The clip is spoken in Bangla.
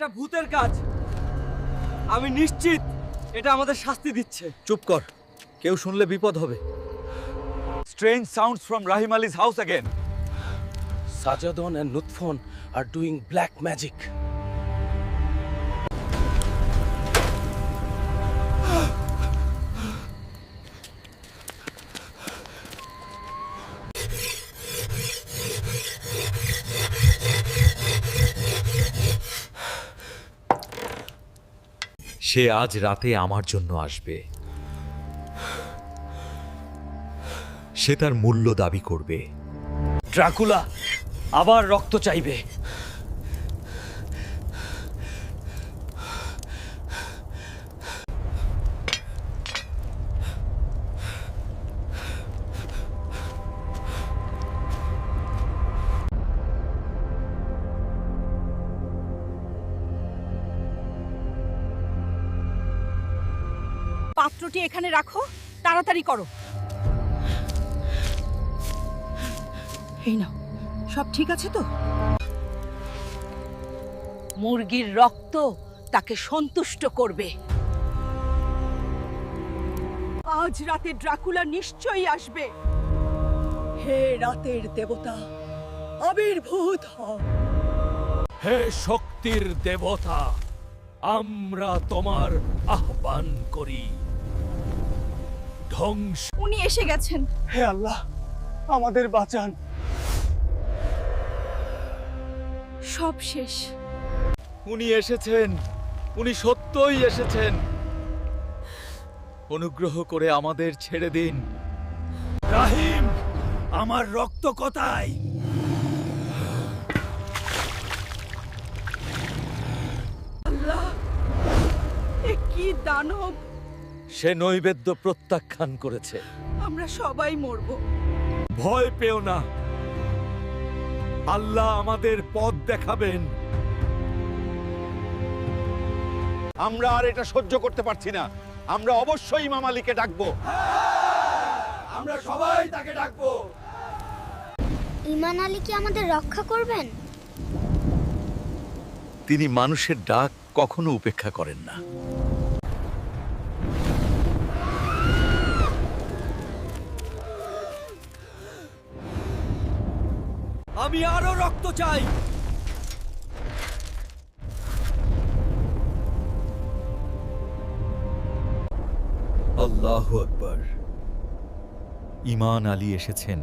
এটা ভূতের কাজ। আমি নিশ্চিত এটা আমাদের শাস্তি দিচ্ছে। চুপ কর। কেউ শুনলে বিপদ হবে। Strange sounds from Rahim Ali's house again Sajadan and Lutfon are doing black magic সে আজ রাতে আমার জন্য আসবে। সে তার মূল্য দাবি করবে। ড্রাকুলা, আবার রক্ত চাইবে। পাত্রটি এখানে রাখো, তাড়াতাড়ি করো। এই নাও, সব ঠিক আছে তো? মুরগির রক্ত তাকে সন্তুষ্ট করবে। আজ রাতে ড্রাকুলা নিশ্চয়ই আসবে। হে রাতের দেবতা, আবির্ভূত হে শক্তির দেবতা, আমরা তোমার আহ্বান করি। ধ্বংস। উনি এসে গেছেন। হে আল্লাহ আমাদের বাঁচান। সব শেষ। উনি এসেছেন উনি সত্যই এসেছেন। অনুগ্রহ করে আমাদের ছেড়ে দিন। রাহিম আমার রক্ত কোথায়? এ কি দানব? সে নৈবেদ্য প্রত্যাখ্যান করেছে। আমরা সবাই মরবো। ভয় পেও না। আল্লাহ আমাদের পথ দেখাবেন। আমরা আর এটা সহ্য করতে পারছি না। আমরা অবশ্যই ইমাম আলীকে ডাকবো। আমরা সবাই তাকে ডাকবো। ইমান আলী কি আমাদের রক্ষা করবেন? তিনি মানুষের ডাক কখনো উপেক্ষা করেন না। আমি আরও রক্ত চাই। আল্লাহ আকবর। ইমান আলী এসেছেন।